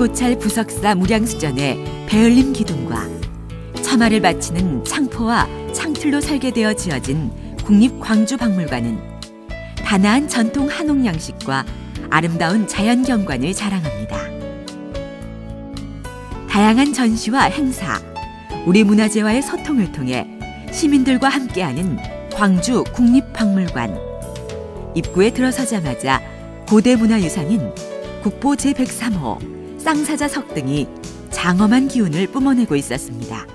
도찰 부석사 무량수전의 배을림 기둥과 처마를 바치는 창포와 창틀로 설계되어 지어진 국립광주박물관은 단아한 전통 한옥 양식과 아름다운 자연 경관을 자랑합니다. 다양한 전시와 행사, 우리 문화재와의 소통을 통해 시민들과 함께하는 광주 국립박물관. 입구에 들어서자마자 고대 문화유산인 국보 제103호 쌍사자 석 등이 장엄한 기운을 뿜어내고 있었습니다.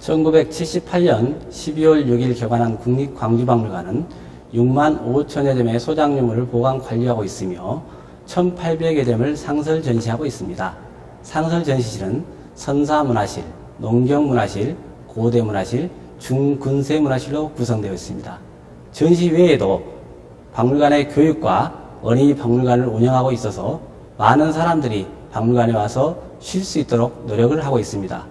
1978년 12월 6일 개관한 국립광주박물관은 6만 5천여 점의 소장유물을 보관 관리하고 있으며 1,800여 점을 상설 전시하고 있습니다. 상설 전시실은 선사문화실, 농경문화실, 고대문화실, 중군세문화실로 구성되어 있습니다. 전시 외에도 박물관의 교육과 어린이 박물관을 운영하고 있어서 많은 사람들이 박물관에 와서 쉴 수 있도록 노력을 하고 있습니다.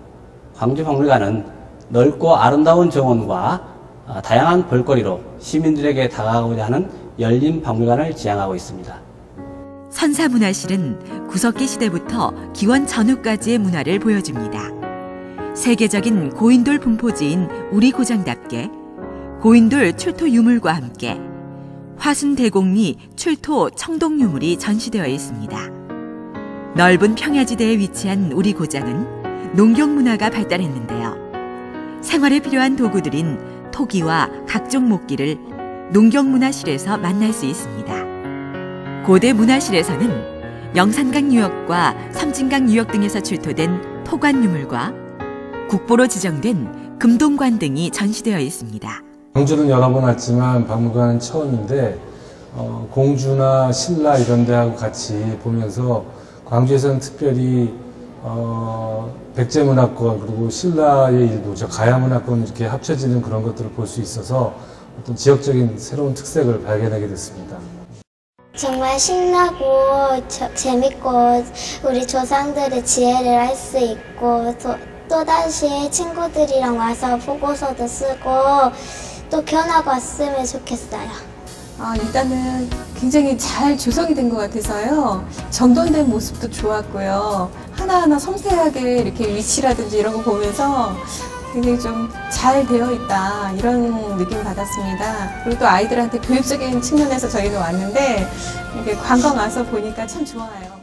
광주박물관은 넓고 아름다운 정원과 아, 다양한 볼거리로 시민들에게 다가가고자 하는 열린 박물관을 지향하고 있습니다. 선사문화실은 구석기 시대부터 기원 전후까지의 문화를 보여줍니다. 세계적인 고인돌 분포지인 우리 고장답게 고인돌 출토 유물과 함께 화순대공리 출토 청동 유물이 전시되어 있습니다. 넓은 평야지대에 위치한 우리 고장은 농경 문화가 발달했는데요. 생활에 필요한 도구들인 토기와 각종 목기를 농경 문화실에서 만날 수 있습니다. 고대 문화실에서는 영산강 유역과 섬진강 유역 등에서 출토된 토관 유물과 국보로 지정된 금동관 등이 전시되어 있습니다. 광주는 여러 번 왔지만 박물관은 처음인데 어, 공주나 신라 이런 데하고 같이 보면서 광주에서는 특별히 어, 백제문화권 그리고 신라의 일부, 저 가야문화권 이렇게 합쳐지는 그런 것들을 볼 수 있어서 어떤 지역적인 새로운 특색을 발견하게 됐습니다. 정말 신나고 저, 재밌고 우리 조상들의 지혜를 알수 있고 또, 또다시 친구들이랑 와서 보고서도 쓰고 또 견학 왔으면 좋겠어요. 아, 일단은 굉장히 잘 조성이 된 것 같아서요. 정돈된 모습도 좋았고요. 하나하나 섬세하게 이렇게 위치라든지 이런 거 보면서 굉장히 좀 잘 되어 있다 이런 느낌 받았습니다. 그리고 또 아이들한테 교육적인 측면에서 저희는 왔는데 이렇게 관광 와서 보니까 참 좋아요.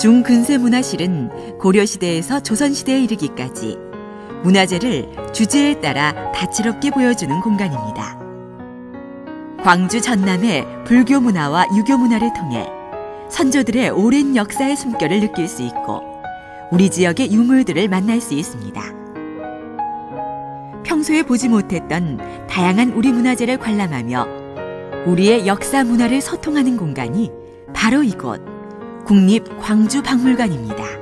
중근세 문화실은 고려시대에서 조선시대에 이르기까지 문화재를 주제에 따라 다채롭게 보여주는 공간입니다. 광주 전남의 불교 문화와 유교 문화를 통해 선조들의 오랜 역사의 숨결을 느낄 수 있고 우리 지역의 유물들을 만날 수 있습니다. 평소에 보지 못했던 다양한 우리 문화재를 관람하며 우리의 역사 문화를 소통하는 공간이 바로 이곳 국립 광주 박물관입니다.